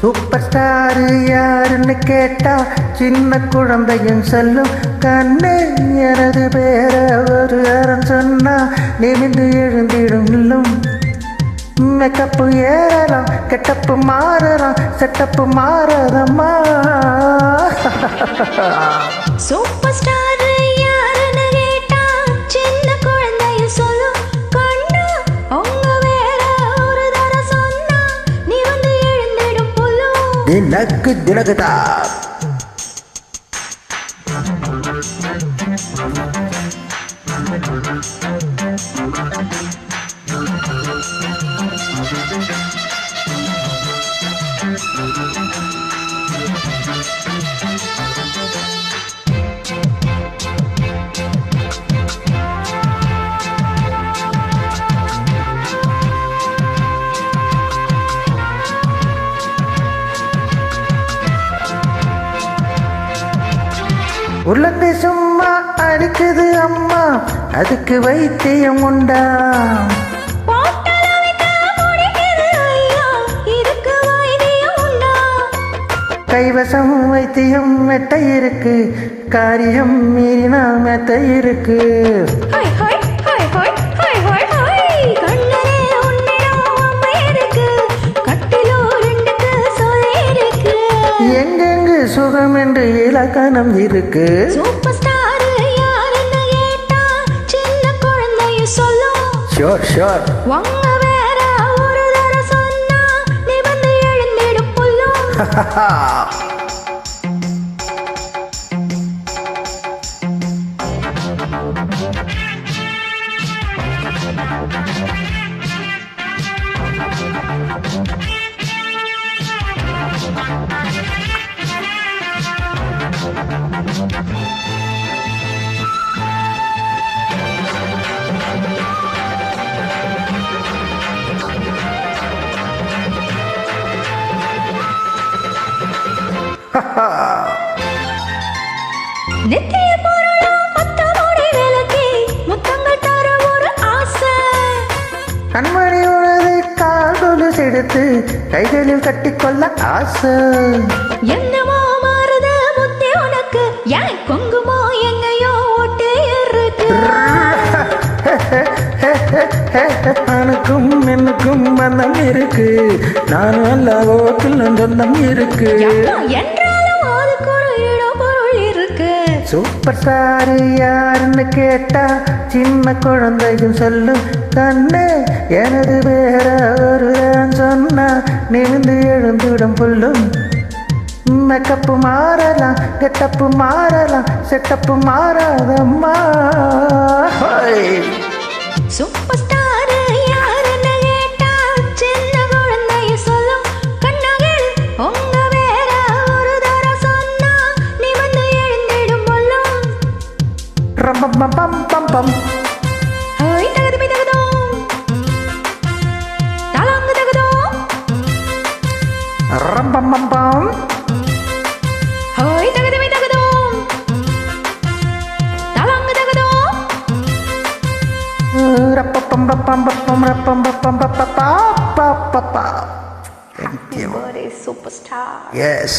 Super star யாருன்னு கேட்டா சின்ன குழந்தையும் சொல்லும். கண்ணு எனது பேர ஒரு அறம் சொன்னா நிமிந்து எழுந்திடும் இல்லும் மேக்கப்பு ஏறலாம் கெட்டப்பு மாறலாம் செட்டப்பு மாறதம்மா. சூப்பர் ஸ்டார் ದಿನಕ್ಕು ದಿನಗತ Thank you. உள்ளத்தை சும்மா அடிக்குது அம்மா. அதுக்கு வைத்தியம் உண்டா? கைவசம் வைத்தியம் மெத்த இருக்கு. காரியம் மீறினா மெத்த இருக்கு. இலக்கணம் இருக்கு. சூப்பர் ஸ்டார் யாருன்னு கேட்டா சின்ன குழந்தைய சொல்லும் ஷோர் ஷோர் உங்க வேற ஒரு தர சொன்னா நீ வந்து எழுந்திடும் புல்லும் கண்மணி உனது காதொலு செடுத்து கைகளில் கட்டிக்கொள்ள ஆசை. என்னமோ மாறுது முத்தி உனக்கு? ஏன் குங்குமோ எங்கேயோ ஒட்டி இருக்கு? அவனுக்கும் என்னுக்கும் பந்தம் இருக்கு. நானும் அல்ல ஓட்டில் சொந்தம் இருக்கு. சூப்பர் ஸ்டார் யாருன்னு கேட்டா சின்ன குழந்தையும் சொல்லும் கண்ணு எனது வேற ஒரு சொன்னா நிமிந்து எழுந்துடும் புல்லும் மேக்கப்பு மாறலாம் கெட்டப்பு மாறலாம் setup மாறாதம்மா. Super Thank you. Super star Yes.